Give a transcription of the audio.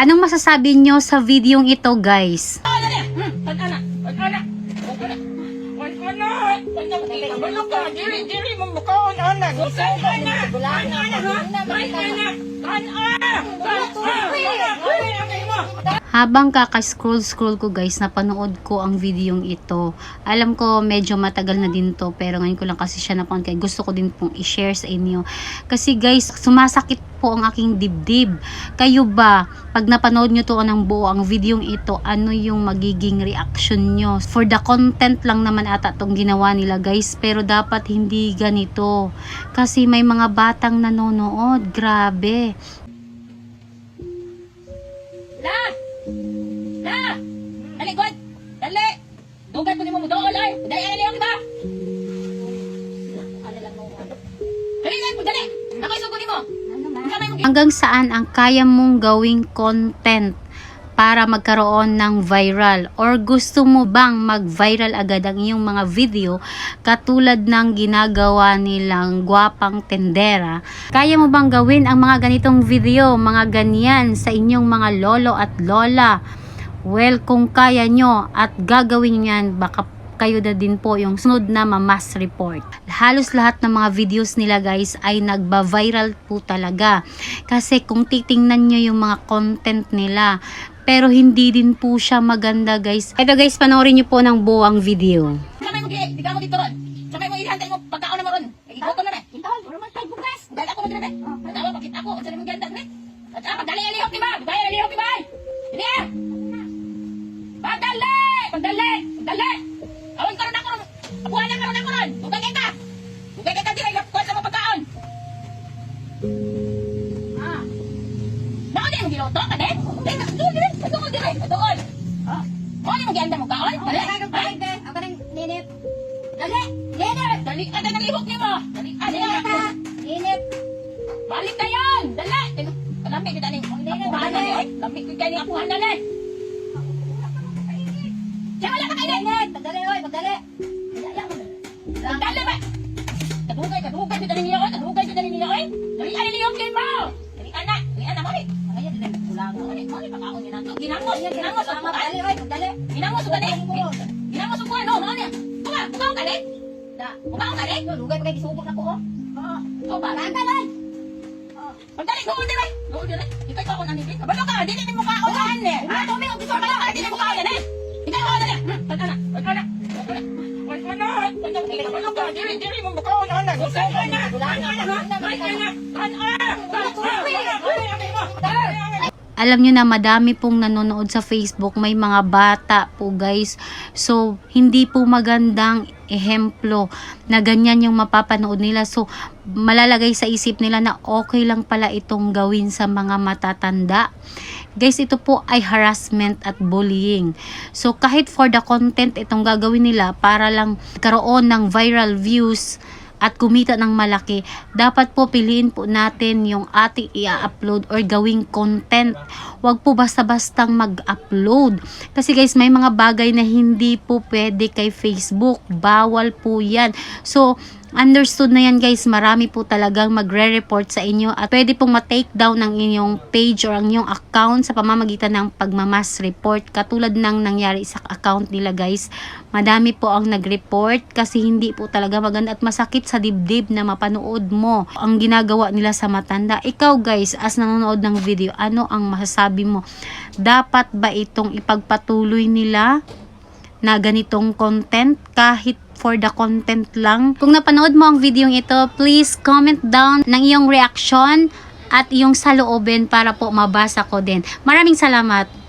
Anong masasabi nyo sa videong ito guys? Habang kaka-scroll-scroll ko guys, napanood ko ang videong ito. Alam ko medyo matagal na din to, pero ngayon ko lang kasi siya napanood kaya gusto ko din pong i-share sa inyo. Kasi guys, sumasakit po ang aking dibdib. Kayo ba, pag napanood nyo to ng buo ang videong ito, ano yung magiging reaction nyo? For the content lang naman ata tong ginawa nila guys, pero dapat hindi ganito. Kasi may mga batang nanonood, grabe. Ay! Dali, dali, dali, ba? Dali, dali, dali! Ako isugunin mo! Hanggang saan ang kaya mong gawing content para magkaroon ng viral or gusto mo bang mag-viral agad ang iyong mga video katulad ng ginagawa nilang gwapang tendera kaya mo bang gawin ang mga ganitong video mga ganyan sa inyong mga lolo at lola well kung kaya nyo at gagawin yan baka kayo na din po yung sunod na mamas report. Halos lahat ng mga videos nila guys ay nagba-viral po talaga. Kasi kung titingnan nyo yung mga content nila, pero hindi din po siya maganda guys. Ito guys, panoorin nyo po ng buwang video. kamay mo, di, di ka mo dito ron. Kamay mo, ihantay mo, pagkaon na mo ron. Igutom na, be. Intol, wala man tayo bukas. Dali ako mo dito, be. At ako, bakit ako, at saan mo ganda, be. At ako, dali, alihok, di ba? Niyo mo! Dali! Ada! Ninip. Balik na yan! Dali! Lamig ka dali! Apuhan na li! Lamig ka dali! Apuhan na li! Siya wala ka kayo! Ninip. Pagdali, oy, pagdali. Dali ba? Kadugay! Kadugay ka dali niya oy! Kadugay ka dali niya oy! Dali! Ano lihok niyo mo! Dali! Anak! Dali! Anak! Mali! Ngayon, dali, kulang. Mali! Mali! Pagkaon niya nato! Ginamos! Ginamos! Tama, Upuan! pagdali, oy, pagdali. Ginamos! Upuan! Ginamos! Upuan! No! Ano niya? Buka! Buka ka li! Da. Buka ka li! Lugay pa kay gisubok na ko, oh. Oh, ba? Kantalan. Pagdali, doon dire. Doon dire. Ikaw ikaw ako nanibig. Balo ka, dili ni mo ka ako saan eh. Wala ko, may umpisa Balo ka, dili mo ka ako yan eh. Ikaw ako dali. Pagka na, pagka na. Pagka na, pagka na. Balo ka, dili, dili mo ka ako saan eh. Gusto ka na. Pagka na, pagka na. Alam nyo na madami pong nanonood sa Facebook, may mga bata po guys. So, hindi po magandang ehemplo na ganyan yung mapapanood nila. So, malalagay sa isip nila na okay lang pala itong gawin sa mga matatanda. Guys, ito po ay harassment at bullying. So, kahit for the content itong gagawin nila para lang karoon ng viral views, at kumita ng malaki, dapat po piliin po natin yung ating i-upload or gawing content. Huwag po basta-bastang mag-upload. Kasi guys, may mga bagay na hindi po pwede kay Facebook. Bawal po yan. So, understood na yan guys, marami po talagang magre-report sa inyo at pwede pong ma-take down ng inyong page or ang inyong account sa pamamagitan ng pagmamas report katulad ng nangyari sa account nila guys. Madami po ang nag-report kasi hindi po talaga maganda at masakit sa dibdib na mapanood mo ang ginagawa nila sa matanda. Ikaw guys, as nanonood ng video, ano ang masasabi mo? Dapat ba itong ipagpatuloy nila na ganitong content kahit for the content lang. Kung napanood mo ang video ito, please comment down ng iyong reaction at iyong saloobin para po mabasa ko din. Maraming salamat.